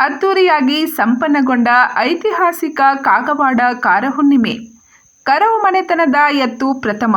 ಅದ್ದೂರಿಯಾಗಿ ಸಂಪನ್ನಗೊಂಡ ಐತಿಹಾಸಿಕ ಕಾಗವಾಡ ಕಾರಹುಣ್ಣಿಮೆ. ಕರವು ಮನೆತನದ ಎತ್ತು ಪ್ರಥಮ.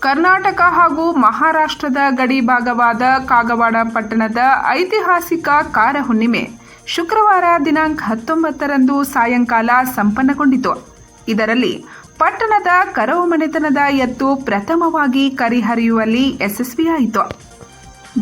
ಕರ್ನಾಟಕ ಹಾಗೂ ಮಹಾರಾಷ್ಟ್ರದ ಗಡಿ ಭಾಗವಾದ ಕಾಗವಾಡ ಪಟ್ಟಣದ ಐತಿಹಾಸಿಕ ಕಾರಹುಣ್ಣಿಮೆ ಶುಕ್ರವಾರ ದಿನಾಂಕ ಹತ್ತೊಂಬತ್ತರಂದು ಸಾಯಂಕಾಲ ಸಂಪನ್ನಗೊಂಡಿತು. ಇದರಲ್ಲಿ ಪಟ್ಟಣದ ಕರವು ಮನೆತನದ ಎತ್ತು ಪ್ರಥಮವಾಗಿ ಕರಿಹರಿಯುವಲ್ಲಿ ಯಶಸ್ವಿಯಾಯಿತು.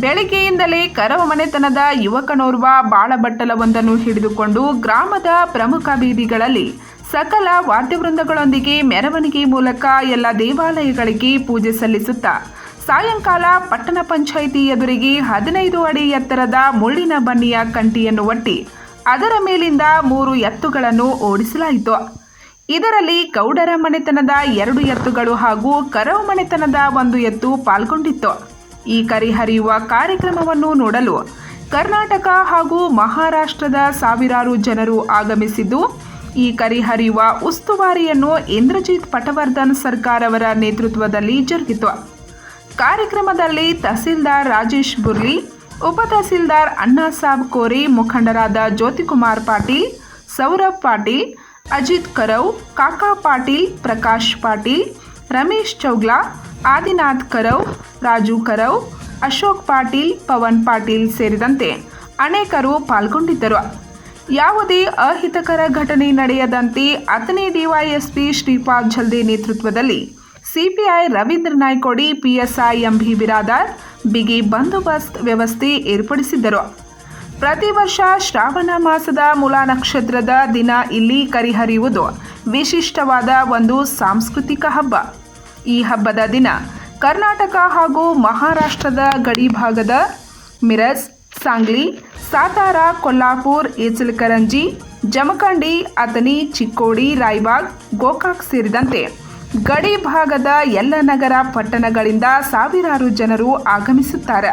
ಬೆಳಿಗ್ಗೆಯಿಂದಲೇ ಕರವ ಮನೆತನದ ಯುವಕನೋರ್ವ ಬಾಳಬಟ್ಟಲವೊಂದನ್ನು ಹಿಡಿದುಕೊಂಡು ಗ್ರಾಮದ ಪ್ರಮುಖ ಬೀದಿಗಳಲ್ಲಿ ಸಕಲ ವಾದ್ಯವೃಂದಗಳೊಂದಿಗೆ ಮೆರವಣಿಗೆ ಮೂಲಕ ಎಲ್ಲ ದೇವಾಲಯಗಳಿಗೆ ಪೂಜೆ ಸಲ್ಲಿಸುತ್ತಾ ಸಾಯಂಕಾಲ ಪಟ್ಟಣ ಪಂಚಾಯಿತಿ ಎದುರಿಗೆ ಹದಿನೈದು ಅಡಿ ಎತ್ತರದ ಮುಳ್ಳಿನ ಬನ್ನಿಯ ಕಂಟಿಯನ್ನು ಒಟ್ಟಿ ಅದರ ಮೇಲಿಂದ ಮೂರು ಎತ್ತುಗಳನ್ನು ಓಡಿಸಲಾಯಿತು. ಇದರಲ್ಲಿ ಗೌಡರ ಮನೆತನದ ಎರಡು ಎತ್ತುಗಳು ಹಾಗೂ ಕರವು ಮನೆತನದ ಒಂದು ಎತ್ತು ಪಾಲ್ಗೊಂಡಿತ್ತು. ಈ ಕರಿಹರಿಯುವ ಕಾರ್ಯಕ್ರಮವನ್ನು ನೋಡಲು ಕರ್ನಾಟಕ ಹಾಗೂ ಮಹಾರಾಷ್ಟ್ರದ ಸಾವಿರಾರು ಜನರು ಆಗಮಿಸಿದ್ದು, ಈ ಕರಿಹರಿಯುವ ಉಸ್ತುವಾರಿಯನ್ನು ಇಂದ್ರಜಿತ್ ಪಟವರ್ಧನ್ ಸರ್ಕಾರ್ ಅವರ ನೇತೃತ್ವದಲ್ಲಿ ಜರುಗಿತು. ಕಾರ್ಯಕ್ರಮದಲ್ಲಿ ತಹಸೀಲ್ದಾರ್ ರಾಜೇಶ್ ಬುರ್ಲಿ, ಉಪ ತಹಸೀಲ್ದಾರ್ ಅಣ್ಣಾಸಾಬ್ ಕೋರಿ, ಮುಖಂಡರಾದ ಜ್ಯೋತಿಕುಮಾರ್ ಪಾಟೀಲ್, ಸೌರಭ್ ಪಾಟೀಲ್, ಅಜಿತ್ ಕರವ್, ಕಾಕಾ ಪಾಟೀಲ್, ಪ್ರಕಾಶ್ ಪಾಟೀಲ್, ರಮೇಶ್ ಚೌಗ್ಲಾ, ಆದಿನಾಥ್ ಕರವ್ ರಾಜು ಕರವ್, ಅಶೋಕ್ ಪಾಟೀಲ್, ಪವನ್ ಪಾಟೀಲ್ ಸೇರಿದಂತೆ ಅನೇಕರು ಪಾಲ್ಗೊಂಡಿದ್ದರು. ಯಾವುದೇ ಅಹಿತಕರ ಘಟನೆ ನಡೆಯದಂತೆ ಅಥಣಿ ಡಿವೈಎಸ್ಪಿ ಶ್ರೀಪಾದ್ ಜಲ್ದಿ ನೇತೃತ್ವದಲ್ಲಿ CPI Ravindra Naykodi, PSI MB Biradar ಬಿಗಿ ಬಂದೋಬಸ್ತ್ ವ್ಯವಸ್ಥೆ ಏರ್ಪಡಿಸಿದ್ದರು. ಪ್ರತಿ ವರ್ಷ ಶ್ರಾವಣ ಮಾಸದ ಮೂಲ ನಕ್ಷತ್ರದ ದಿನ ಇಲ್ಲಿ ಕರಿಹರಿಯುವುದು ವಿಶಿಷ್ಟವಾದ ಒಂದು ಸಾಂಸ್ಕೃತಿಕ ಹಬ್ಬ. ಈ ಹಬ್ಬದ ದಿನ ಕರ್ನಾಟಕ ಹಾಗೂ ಮಹಾರಾಷ್ಟ್ರದ ಗಡಿ ಭಾಗದ ಮಿರಜ್, ಸಾಂಗ್ಲಿ, ಸಾತಾರ, ಕೊಲ್ಲಾಪುರ್ ಇಚಲಕರಂಜಿ ಜಮಖಂಡಿ, ಅಥಣಿ, ಚಿಕ್ಕೋಡಿ, ರಾಯಬಾಗ್, ಗೋಕಾಕ್ ಸೇರಿದಂತೆ ಗಡಿ ಭಾಗದ ಎಲ್ಲ ನಗರ ಪಟ್ಟಣಗಳಿಂದ ಸಾವಿರಾರು ಜನರು ಆಗಮಿಸುತ್ತಾರೆ.